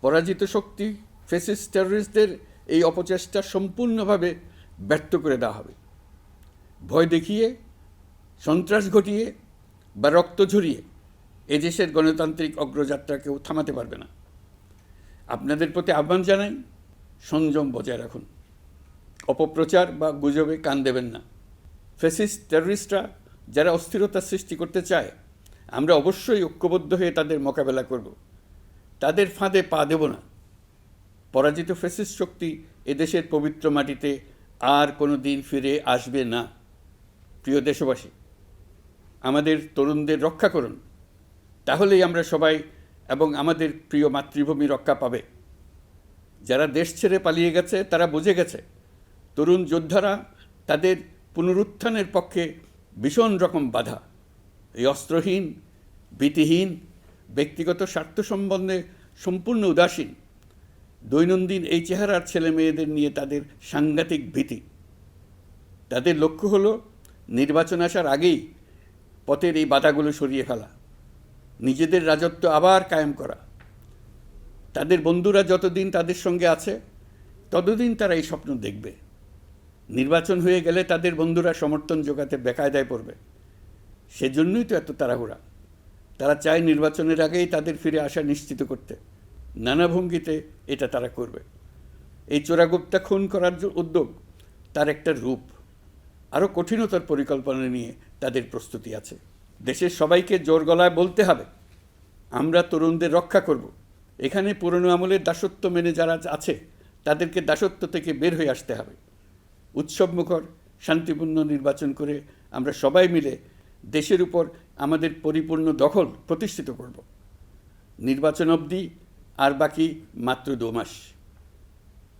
পরাজিত শক্তি ফেসিস টেররিস্টদের এই অপচেষ্টা সম্পূর্ণভাবে ব্যর্থ করে দেওয়া হবে। ভয় দেখিয়ে, সন্ত্রাস ঘটিয়ে বা রক্ত ঝরিয়ে এদেশের গণতান্ত্রিক অগ্রযাত্রাকেও থামাতে পারবে না। আপনাদের প্রতি আহ্বান জানাই, সংযম বজায় রাখুন। অপপ্রচার বা গুজবে কান দেবেন না। ফেসিস টেররিস্টরা যারা অস্থিরতা সৃষ্টি করতে চায়, আমরা অবশ্যই ঐক্যবদ্ধ হয়ে তাদের মোকাবেলা করব। তাদের ফাঁদে পা দেব না। পরাজিত ফেসিস্ট শক্তি এদেশের পবিত্র মাটিতে আর কোনো দিন ফিরে আসবে না। প্রিয় দেশবাসী, আমাদের তরুণদের রক্ষা করুন। তাহলেই আমরা সবাই এবং আমাদের প্রিয় মাতৃভূমি রক্ষা পাবে। যারা দেশ ছেড়ে পালিয়ে গেছে, তারা বুঝে গেছে, তরুণ যোদ্ধারা তাদের পুনরুত্থানের পক্ষে ভীষণ রকম বাধা। এই অস্ত্রহীন, ভীতিহীন ব্যক্তিগত স্বার্থ সম্বন্ধে সম্পূর্ণ উদাসীন। দৈনন্দিন এই চেহারার ছেলে মেয়েদের নিয়ে তাদের সাংঘাতিক ভীতি। তাদের লক্ষ্য হলো নির্বাচন আসার আগেই পথের এই বাধাগুলো সরিয়ে ফেলা। নিজেদের রাজত্ব আবার কায়েম করা। তাদের বন্ধুরা যতদিন তাদের সঙ্গে আছে, ততদিন তারা এই স্বপ্ন দেখবে। নির্বাচন হয়ে গেলে তাদের বন্ধুরা সমর্থন জোগাতে বেকায়দায় পড়বে। সেজন্যই তো এত তাড়াহুড়া। তারা চায় নির্বাচনের আগেই তাদের ফিরে আসা নিশ্চিত করতে। নানা ভঙ্গিতে এটা তারা করবে। এই চোরাগুপ্তা খুন করার উদ্যোগ, তার একটা রূপ। আরও কঠিনতর পরিকল্পনা নিয়ে তাদের প্রস্তুতি আছে। দেশের সবাইকে জোর গলায় বলতে হবে, আমরা তরুণদের রক্ষা করব। এখানে পুরনো আমলের দাসত্ব মেনে যারা আছে, তাদেরকে দাসত্ব থেকে বের হয়ে আসতে হবে। উৎসবমুখর, শান্তিপূর্ণ নির্বাচন করে আমরা সবাই মিলে দেশের উপর আমাদের পরিপূর্ণ দখল প্রতিষ্ঠিত করব। নির্বাচন অবধি আর বাকি মাত্র দু মাস।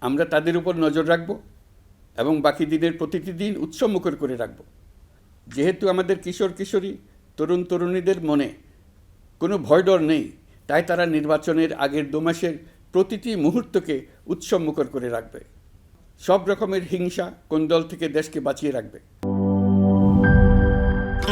আমরা তাদের উপর নজর রাখব এবং বাকি দিনের প্রতিটি দিন উৎসবমুখর করে রাখব। যেহেতু আমাদের কিশোর কিশোরী, তরুণ তরুণীদের মনে কোনো ভয় ডর নেই, তাই তারা নির্বাচনের আগের দু মাসের প্রতিটি মুহূর্তকে উৎসবমুখর করে রাখবে। সব রকমের হিংসা কোন্দল থেকে দেশকে বাঁচিয়ে রাখবে।